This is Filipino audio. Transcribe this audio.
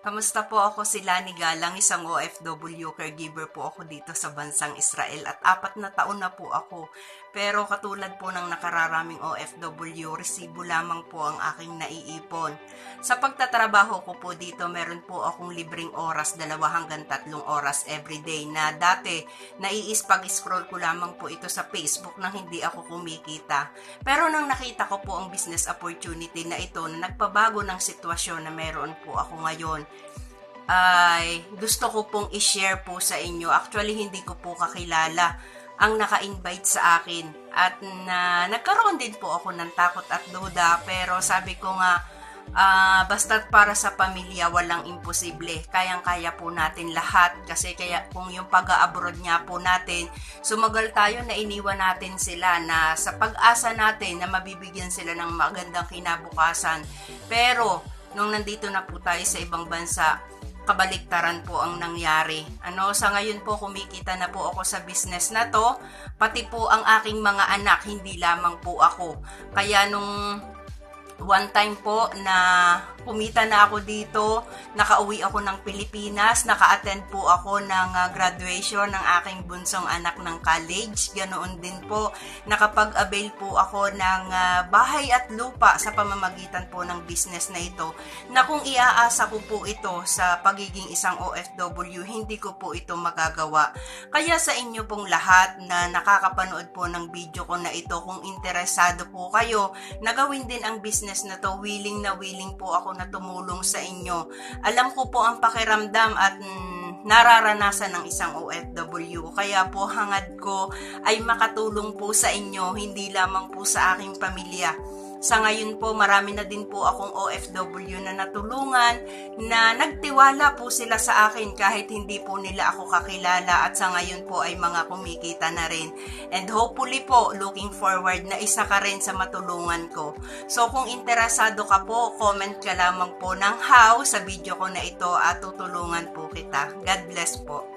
Kamusta po ako si Lani Galang, isang OFW caregiver po ako dito sa bansang Israel at apat na taon na po ako. Pero katulad po ng nakararaming OFW, resibo lamang po ang aking naiipon. Sa pagtatrabaho ko po dito, meron po akong libreng oras, dalawa hanggang tatlong oras everyday na dati naiispag-scroll ko lamang po ito sa Facebook nang hindi ako kumikita. Pero nang nakita ko po ang business opportunity na ito na nagpabago ng sitwasyon na meron po ako ngayon, ay gusto ko pong i-share po sa inyo. Actually, hindi ko po kakilala ang naka-invite sa akin. At na, nagkaroon din po ako ng takot at duda. Pero sabi ko nga, ah basta't para sa pamilya, walang imposible. Kayang-kaya po natin lahat. Kasi kaya kung yung pag-abroad niya po natin, sumagal tayo na iniwan natin sila na sa pag-asa natin na mabibigyan sila ng magandang kinabukasan. Pero, nung nandito na po tayo sa ibang bansa, kabaliktaran po ang nangyari. Ano, sa ngayon po kumikita na po ako sa business na to, pati po ang aking mga anak, hindi lamang po ako. Kaya nung one time po na kumita na ako dito, nakauwi ako ng Pilipinas, naka-attend po ako ng ah, graduation ng aking bunsong anak ng college. Ganoon din po, nakapag-avail po ako ng ah, bahay at lupa sa pamamagitan po ng business na ito. Na kung iaasa ko po ito sa pagiging isang OFW, hindi ko po ito magagawa. Kaya sa inyo pong lahat na nakakapanood po ng video ko na ito, kung interesado po kayo na gawin din ang business na to, willing na willing po ako na tumulong sa inyo. Alam ko po ang pakiramdam at mm, nararanasan ng isang OFW. Kaya po hangad ko ay makatulong po sa inyo, hindi lamang po sa aking pamilya. Sa ngayon po, marami na din po akong OFW na natulungan na nagtiwala po sila sa akin kahit hindi po nila ako kakilala at sa ngayon po ay mga kumikita na rin. And hopefully po, looking forward na isa ka rin sa matulungan ko. So kung interesado ka po, comment ka lamang po ng how sa video ko na ito at tutulungan po kita. God bless po.